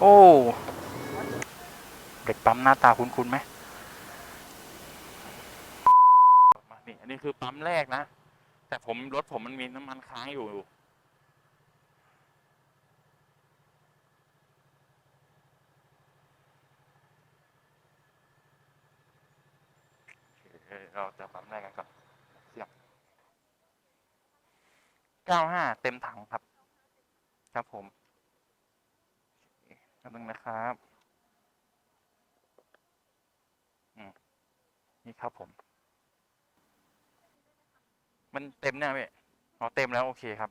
โอ้ เด็กปั๊มหน้าตาคุ้นๆไหมนี่อันนี้คือปั๊มแรกนะ แต่ผมรถผมมันมีน้ำมันค้างอยู่เคเราจะปั๊มแรกกันก่อนเสียบเก้าห้าเต็มถังครับ ครับผม โอเคนิดนึงนะครับอืมนี่ครับผม มันเต็มเนี่ยพี่อ๋อเต็มแล้ว โอเคครับ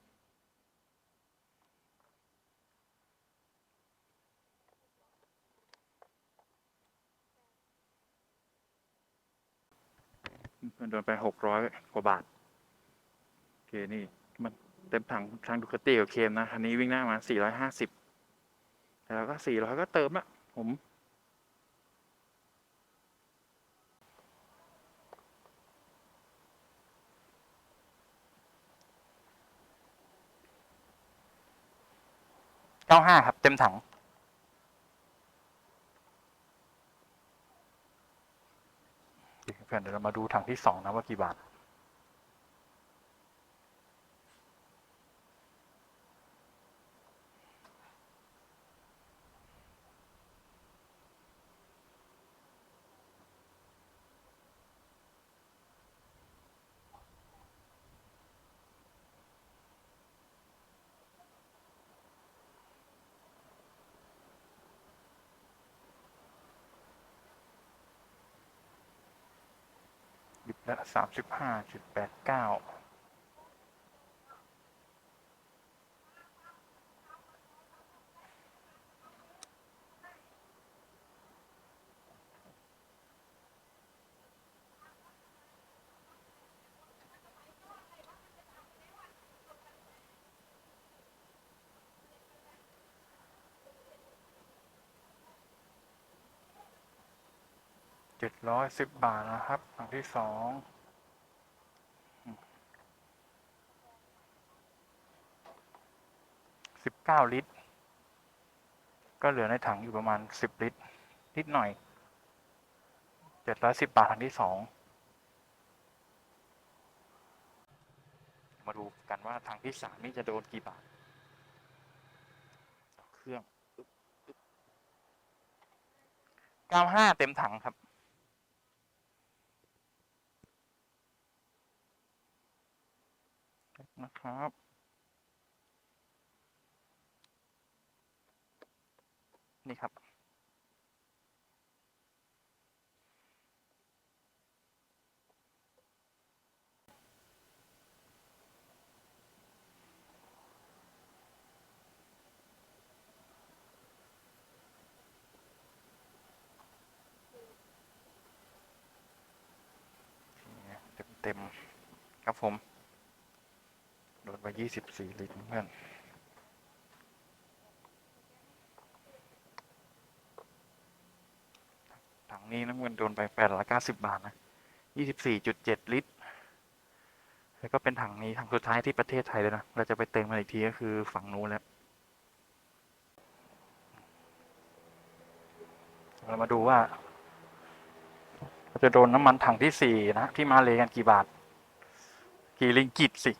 มันโดนไปหกร้อยกว่าบาท โอเค นี่ มันเต็มถังทางดูคาติกับเคมนะคันนี้วิ่งหน้ามาสี่ร้อยห้าสิบ แล้วก็สี่ร้อยก็เติมอะผมเก้าห้าครับ เต็มถังเพื่อนเดี๋ยวเรามาดูถังที่สองนะว่ากี่บาท และ 35.89 เจ็ดร้อยสิบบาทนะครับถังที่สองสิบเก้าลิตร ก็เหลือในถังอยู่ประมาณสิบลิตร นิดหน่อยเจ็ดร้อยสิบบาทถังที่สองมาดูกันว่าถังที่สามนี่จะโดนกี่บาท เครื่องเก้าห้าเต็มถังครับ นะครับ นี่ครับ เต็มๆครับผม โดนไปยี่สิบสี่ลิตรเพื่อนถังนี้น้ำเงินโดนไปแปดร้อยเก้าสิบบาทนะยี่สิบสี่จุดเจ็ดลิตร แล้วก็เป็นถังนี้ถังสุดท้ายที่ประเทศไทยเลยนะ เราจะไปเติมกันอีกทีก็คือฝั่งนู้นแล้ว เรามาดูว่าเราจะโดนน้ำมันถังที่สี่นะ ที่มาเลกันกี่บาท กี่ลิงกิตสิ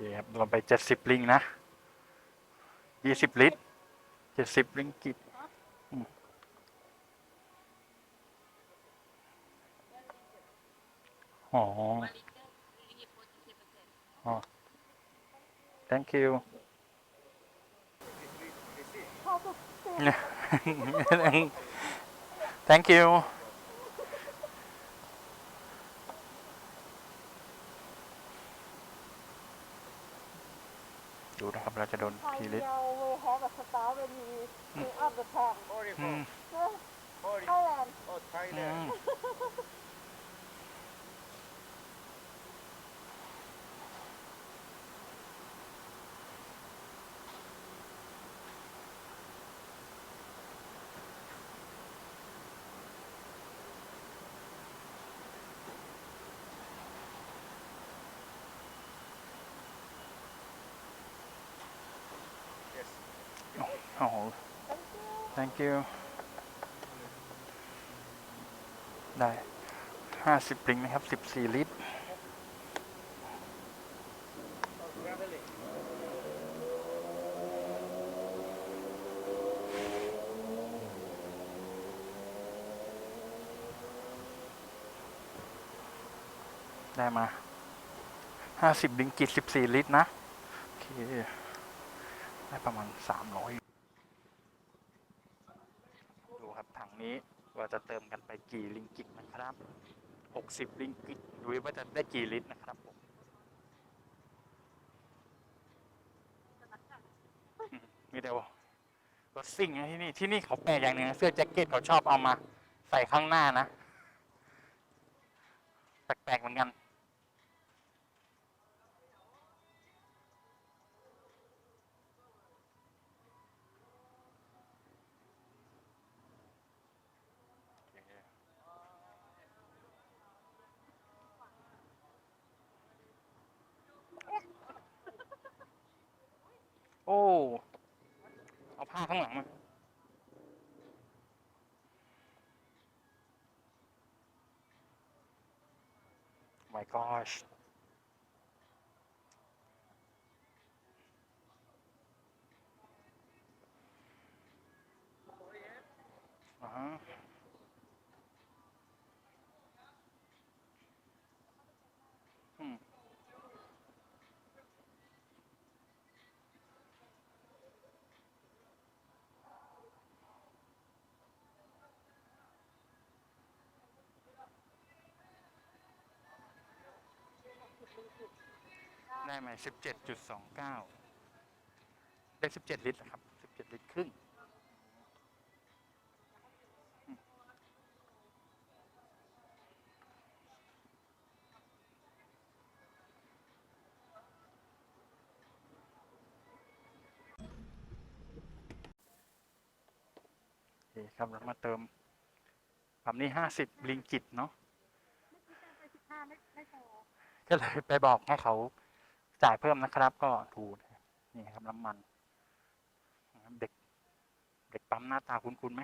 คครับลงไปเจ็ดสิบลิงนะยี่สิบลิตรเจ็ดสิบลิงกิตอืมอ๋ออ๋อ thank you ชอบทุกเสียง thank you ดูนะครับ เราจะโดนไทยทีลิตเดียว we have a star when we fill up the tank อืม Thailand Oh, อื Thailand. ม โอ้โห thank you ได้ห้าสิบลิงนะครับสิบสี่ลิตร ได้มาห้าสิบลิงกิตสิบสี่ลิตรนะ โอเค ได้ประมาณสามร้อยดูครับถัง นี้ว่าจะเติมกันไปกี่ลิงกิตนะครับหกสิบลิงกิตดูว่าจะได้กี่ลิตรนะครับผมมีแต่ว่ารถซิ่งที่นี่ที่นี่เขาแปลกอย่างหนึ่งเสื้อแจ็คเก็ตเขาชอบเอามา ใส่ข้างหน้านะแปลกๆเหมือนกัน อ้ เอาผ้าข้างหลังมา my gosh ได้ไหมสิบเจ็ดจุดสองเก้าได้สิบเจ็ดลิตรนะครับสิบเจ็ดลิตรครึ่งอืมโอเคครับเรามาเติมปั๊มนี้ห้าสิบลิงกิตเนาะไม่ไม่พอก็เลยไปบอกให้เขา จ่ายเพิ่มนะครับ ก็ถูนี่ครับน้ำมันเด็ก เด็กปั๊มหน้าตาคุ้นๆไหม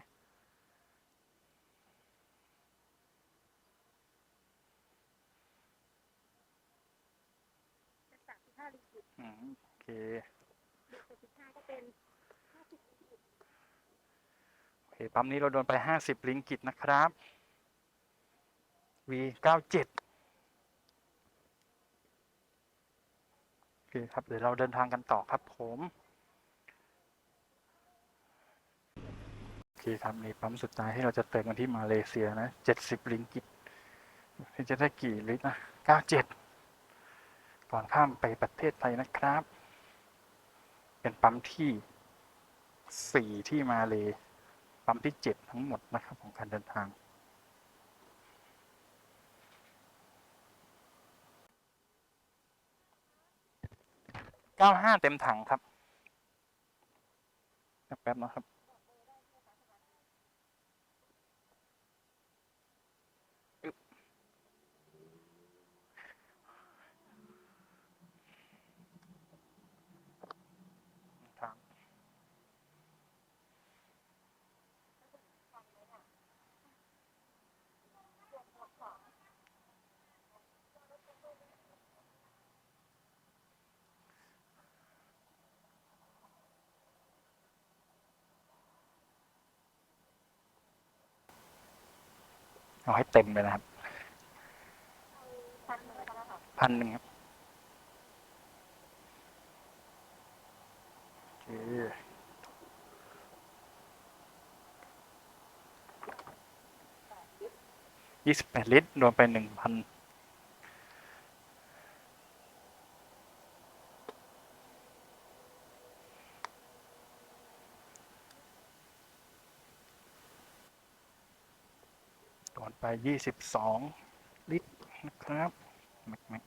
โอเคโอเคปั๊มนี้เราโดนไปห้าสิบลิงกิตนะครับจ็ด คครับ เดี๋ยวเราเดินทางกันต่อครับผมโอเคครับในปั๊มสุดท้ายที่เราจะเติมกันที่มาเลเซียนะเจ็ดสิบลิงกิตนี่จะได้กี่ลิตรนะเก้าเจ็ดก่อนข้ามไปประเทศไทยนะครับ เป็นปั๊มที่สี่ที่มาเลปั๊มที่เจ็ดทั้งหมดนะครับของการเดินทาง เก้าห้าเต็มถังครับแป๊บนะครับ เอาให้เต็มเลยนะครับพันหนึ่งครับโอเคยี่สิบแปดลิตรรวมไปหนึ่งพัน ไปยี่สิบสองลิตรนะครับแม็กแม็ก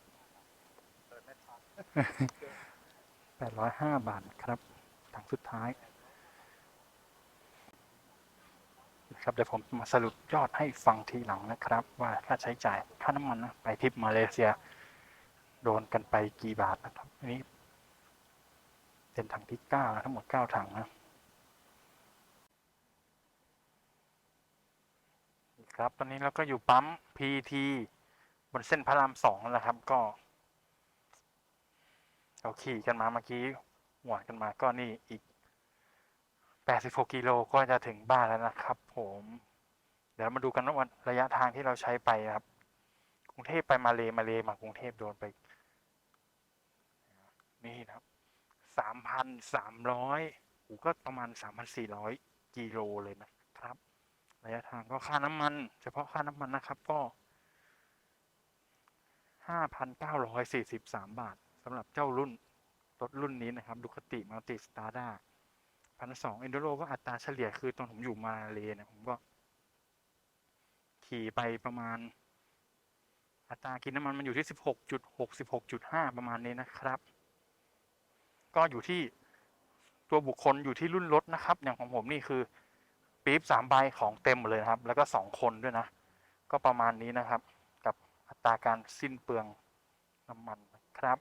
เปิดร้อยห้าบาทครับถังสุดท้ายนะครับเดี๋ยวผมมาสรุปยอดให้ฟังทีหลังนะครับ ว่าค่าใช้จ่ายค่าน้ำมันนะไปทริปมาเลเซีย โดนกันไปกี่บาทนะครับอันนี้เป็นถังที่เก้านะทั้งหมดเก้าถังนะ ครับ ตอนนี้เราก็อยู่ปั๊ม PT บนเส้นพระรามสองนั่นแหละครับ ก็เราขี่กันมาเมื่อกี้หวานกันมาก็นี่อีก 86 กิโลก็จะถึงบ้านแล้วนะครับ ผม เดี๋ยวมาดูกันว่าระยะทางที่เราใช้ไปครับ กรุงเทพไปมาเลมาเลมากรุงเทพโดนไป นี่นะครับสามพันสามร้อยก็ประมาณสามพันสี่ร้อยกิโลเลยนะ ระยะทางก็ค่าน้ำมัน เฉพาะค่าน้ำมันนะครับก็ห้าพันเก้าร้อยสี่สิบสามบาทสำหรับเจ้ารุ่นรถรุ่นนี้นะครับดูคติมัลติสตาร์ด้าพันสองเอนโดโรก็อัตราเฉลี่ยคือตอนผมอยู่มาเลเนี่ยผมก็ ขี่ไปประมาณ อัตรากินน้ำมันมันอยู่ที่สิบหกจุดหกสิบหกจุดห้าประมาณนี้นะครับ ก็อยู่ที่ตัวบุคคลอยู่ที่รุ่นรถนะครับ อย่างของผมนี่คือ ปี๊บสามใบของเต็มหมดเลยนะครับ แล้วก็สองคนด้วยนะ ก็ประมาณนี้นะครับ กับอัตราการสิ้นเปลืองน้ำมันครับ